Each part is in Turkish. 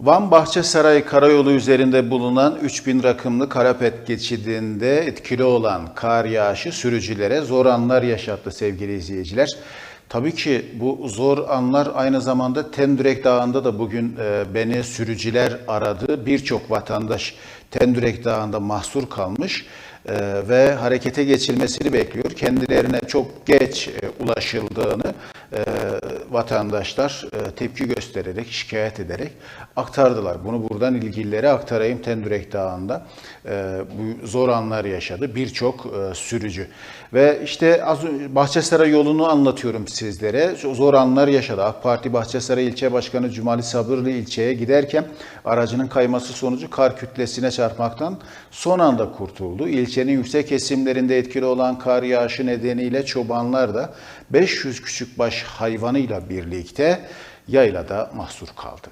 Van Bahçesaray Karayolu üzerinde bulunan 3000 rakımlı Karapet geçidinde etkili olan kar yağışı sürücülere zor anlar yaşattı sevgili izleyiciler. Tabii ki bu zor anlar aynı zamanda Tendürek Dağı'nda da bugün e, beni sürücüler aradı. Birçok vatandaş Tendürek Dağı'nda mahsur kalmış e, ve harekete geçilmesini bekliyor. Kendilerine çok geç e, ulaşıldığını e, vatandaşlar e, tepki göstererek, şikayet ederek aktardılar. Bunu buradan ilgililere aktarayım Tendürek Dağı'nda. Bu zor anlar yaşadı birçok e, sürücü. Ve işte az Bahçesaray yolunu anlatıyorum sizlere. Zor anlar yaşadı. AK Parti Bahçesaray İlçe Başkanı Cumali Sabırlı ilçeye giderken aracının kayması sonucu kar kütlesine çarpmaktan son anda kurtuldu. İlçenin yüksek kesimlerinde etkili olan kar yağışı nedeniyle çobanlar da 500 küçükbaş hayvanıyla birlikte yaylada mahsur kaldı.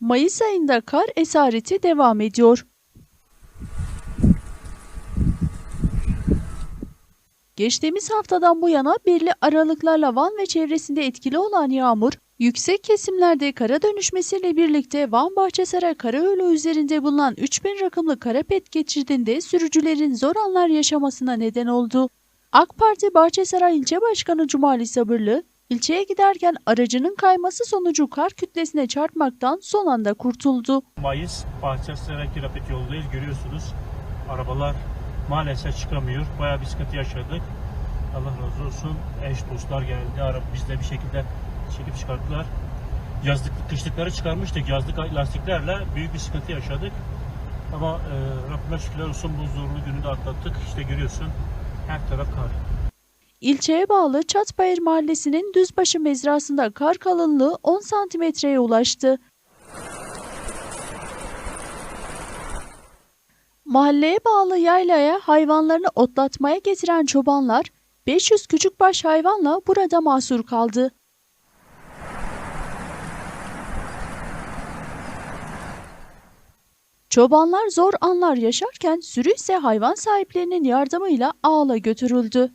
Mayıs ayında kar esareti devam ediyor. Geçtiğimiz haftadan bu yana belirli aralıklarla Van ve çevresinde etkili olan yağmur, yüksek kesimlerde kara dönüşmesiyle birlikte Van Bahçesaray Karayolu üzerinde bulunan 3000 rakımlı Karapet geçidinde sürücülerin zor anlar yaşamasına neden oldu. AK Parti Bahçesaray İlçe Başkanı Cumali Sabırlı, ilçeye giderken aracının kayması sonucu kar kütlesine çarpmaktan son anda kurtuldu. Mayıs Bahçesaray Kirapet yolundayız. Görüyorsunuz arabalar maalesef çıkamıyor. Bayağı bir sıkıntı yaşadık. Allah razı olsun. Eş dostlar geldi. Araba biz de bir şekilde çekip çıkarttılar. Yazlık, kışlıkları çıkarmıştık. Yazlık lastiklerle büyük bir sıkıntı yaşadık. Ama e, Rabbime şükürler olsun bu zorlu günü de atlattık. İşte görüyorsun her taraf kar. İlçeye bağlı Çatbayır Mahallesi'nin Düzbaşı mezrasında kar kalınlığı 10 santimetreye ulaştı. Mahalleye bağlı yaylaya hayvanlarını otlatmaya getiren çobanlar 500 küçükbaş hayvanla burada mahsur kaldı. Çobanlar zor anlar yaşarken sürü ise hayvan sahiplerinin yardımıyla ağla götürüldü.